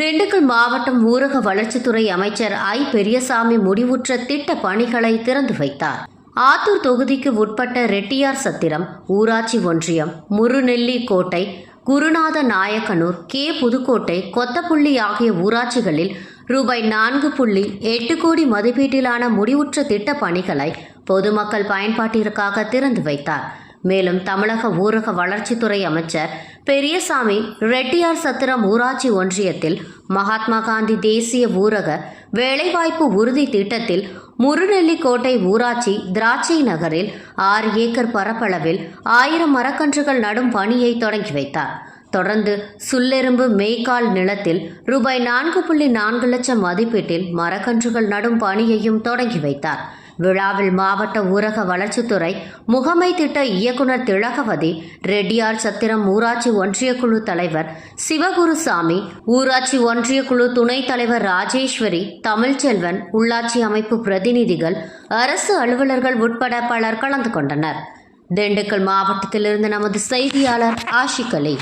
திண்டுக்கல் மாவட்டம் ஊரக வளர்ச்சித்துறை அமைச்சர் ஐ. பெரியசாமி முடிவுற்ற திட்ட பணிகளை திறந்து வைத்தார். ஆத்தூர் தொகுதிக்கு உட்பட்ட ரெட்டியார் சத்திரம் ஊராட்சி ஒன்றியம் முருநெல்லி கோட்டை குருநாத நாயக்கனூர் கே. புதுக்கோட்டை கொத்தப்புள்ளி ஆகிய ஊராட்சிகளில் ரூபாய் நான்கு புள்ளி எட்டு கோடி மதிப்பீட்டிலான முடிவுற்ற திட்ட பணிகளை பொதுமக்கள் பயன்பாட்டிற்காக திறந்து வைத்தார். மேலும் தமிழக ஊரக வளர்ச்சித்துறை அமைச்சர் பெரியசாமி ரெட்டியார் சத்திரம் ஊராட்சி ஒன்றியத்தில் மகாத்மா காந்தி தேசிய ஊரக வேலைவாய்ப்பு உறுதி திட்டத்தில் முருநெல்லிக்கோட்டை ஊராட்சி திராட்சை நகரில் ஆறு ஏக்கர் பரப்பளவில் ஆயிரம் மரக்கன்றுகள் நடும் பணியை தொடங்கி வைத்தார். தொடர்ந்து சுல்லெரும்பு மேய்க்கால் நிலத்தில் ரூபாய் நான்கு புள்ளி நான்கு லட்சம் மதிப்பீட்டில் மரக்கன்றுகள் நடும் பணியையும் தொடங்கி வைத்தார். விழாவில் மாவட்ட ஊரக வளர்ச்சித்துறை முகமை திட்ட இயக்குனர் திலகவதி ரெட்டியார் சத்திரம் ஊராட்சி ஒன்றிய குழு தலைவர் சிவகுருசாமி ஊராட்சி ஒன்றிய குழு துணைத் தலைவர் ராஜேஸ்வரி தமிழ்ச்செல்வன் உள்ளாட்சி அமைப்பு பிரதிநிதிகள் அரசு அலுவலர்கள் உட்பட பலர் கலந்து கொண்டனர். திண்டுக்கல் மாவட்டத்திலிருந்து நமது செய்தியாளர் ஆஷிகலி